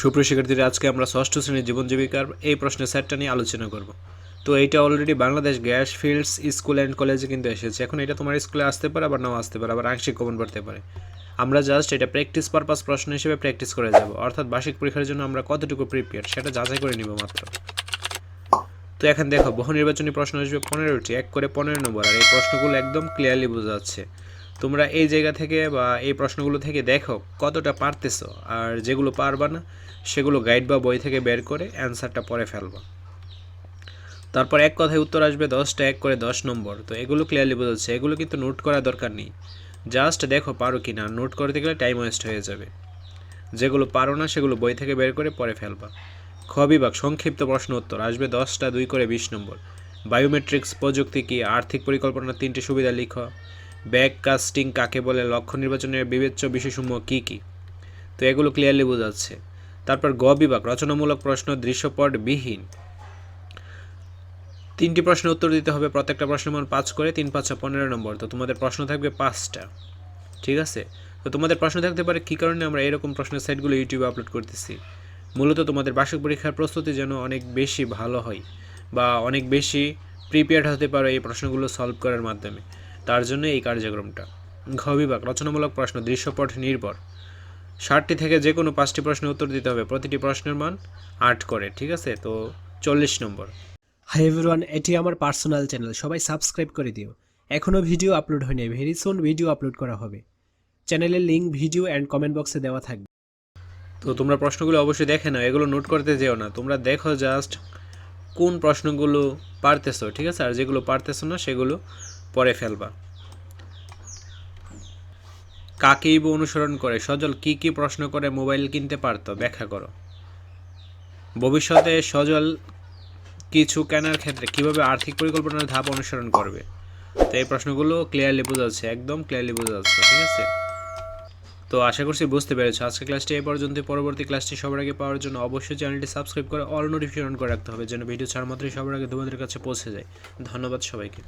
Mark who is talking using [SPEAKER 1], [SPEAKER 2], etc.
[SPEAKER 1] সুপ্রিয় শিক্ষার্থীরা, আজকে আমরা ষষ্ঠ শ্রেণির জীবন জীবিকার এই প্রশ্নের সেটটা নিয়ে আলোচনা করব। তো এইটা already Bangladesh gas, fields, school and কলেজে কিন্তু এসেছে। এখন এটা তোমার স্কুলে আসতে পারে, আবার নাও আসতে পারে, আবার আংশিক কমন পড়তে পারে। আমরা জাস্ট এটা প্র্যাকটিস পারপাস প্রশ্ন হিসেবে প্র্যাকটিস করে যাব। অর্থাৎ বার্ষিক পরীক্ষার জন্য আমরা কতটুকু প্রিপেয়ার সেটা যাচাই করে নিব মাত্র। তো এখন দেখো, বহু নির্বাচনী প্রশ্ন আসবে পনেরোটি, এক করে পনেরো নম্বর, আর এই প্রশ্নগুলো একদম ক্লিয়ারলি বোঝা যাচ্ছে। তোমরা এই জায়গা থেকে বা এই প্রশ্নগুলো থেকে দেখো কতটা পারতেছো আর যেগুলো পারবা না, সেগুলো গাইড বা বই থেকে বের করে অ্যান্সারটা পরে ফেলবা। তারপর এক কথায় উত্তর আসবে দশটা এক করে দশ নম্বর। তো এগুলো ক্লিয়ারলি বোঝাচ্ছে। এগুলো কিন্তু নোট করার দরকার নেই। জাস্ট দেখো পারো কি না নোট করতে গেলে টাইম ওয়েস্ট হয়ে যাবে। যেগুলো পারো না, সেগুলো বই থেকে বের করে পরে ফেলবা। খ বিভাগ, সংক্ষিপ্ত প্রশ্ন উত্তর। আসবে দশটা দুই করে বিশ নম্বর। বায়োমেট্রিক্স প্রযুক্তি কি? আর্থিক পরিকল্পনার তিনটি সুবিধা লিখো। ব্যাক কাস্টিং কাকে বলে, লক্ষ্য নির্বাচনের বিবেচ্য বিষয়সমূহ কী কী? তো এগুলো ক্লিয়ারলি বোঝাচ্ছে। তারপর গ বিভাগ, রচনামূলক প্রশ্ন দৃশ্যপট বিহীন। তিনটি প্রশ্নের উত্তর দিতে হবে, প্রত্যেকটা প্রশ্নের মান পাঁচ করে, তিন পাঁচশো পনেরো নম্বর। তো তোমাদের প্রশ্ন থাকবে পাঁচটা। ঠিক আছে? তো তোমাদের প্রশ্ন থাকতে পারে কী কারণে আমরা এরকম প্রশ্নের সাইটগুলো ইউটিউবে আপলোড করতেছি? মূলত তোমাদের বার্ষিক পরীক্ষার প্রস্তুতি যেন অনেক বেশি ভালো হয় বা অনেক বেশি প্রিপেয়ার্ড হতে পারো এই প্রশ্নগুলো সলভ করার মাধ্যমে। তার জন্য এই কার্যক্রমটা। ঘ বিভাগ রচনামূলক প্রশ্ন দৃশ্যপট নির্ভর। ষাটটি থেকে যে কোনো পাঁচটি প্রশ্নের উত্তর দিতে হবে। প্রতিটি প্রশ্নের মান আট করে ঠিক আছে? তো চল্লিশ নম্বর।
[SPEAKER 2] হাই এভরিওয়ান এটি আমার পার্সোনাল চ্যানেল সবাই সাবস্ক্রাইব করে দিও। এখনও ভিডিও আপলোড হয়নি ভেরি সুন ভিডিও আপলোড করা হবে। চ্যানেলের লিঙ্ক ভিডিও অ্যান্ড কমেন্ট বক্সে দেওয়া থাকবে।
[SPEAKER 1] তো তোমরা প্রশ্নগুলো অবশ্যই দেখে নাও এগুলো নোট করতে যেও না। তোমরা দেখো জাস্ট কোন প্রশ্নগুলো পারতেছো ঠিক আছে? আর যেগুলো পারতেছো না সেগুলো পরে ফেলবা। কাকে ইবু অনুসরণ করে? সজল কি কি প্রশ্ন করে মোবাইল কিনতে পারতো? ব্যাখ্যা করো। ভবিষ্যতে সজল কিছু কেনার ক্ষেত্রে কীভাবে আর্থিক পরিকল্পনার ধাপ অনুসরণ করবে? তো এই প্রশ্নগুলো ক্লিয়ারলি বোঝা যাচ্ছে একদম ক্লিয়ারলি বোঝা যাচ্ছে ঠিক আছে? তো আশা করছি বুঝতে পেরেছ। আজকে ক্লাসটি এই পর্যন্ত পরবর্তী ক্লাসটি সবার আগে পাওয়ার জন্য অবশ্যই চ্যানেলটি সাবস্ক্রাইব করে অল নোটিফিকেশন করে রাখতে হবে, যেন ভিডিও ছাড়া মাত্রই সবার আগে তোমাদের কাছে পৌঁছে যায়। ধন্যবাদ সবাইকে।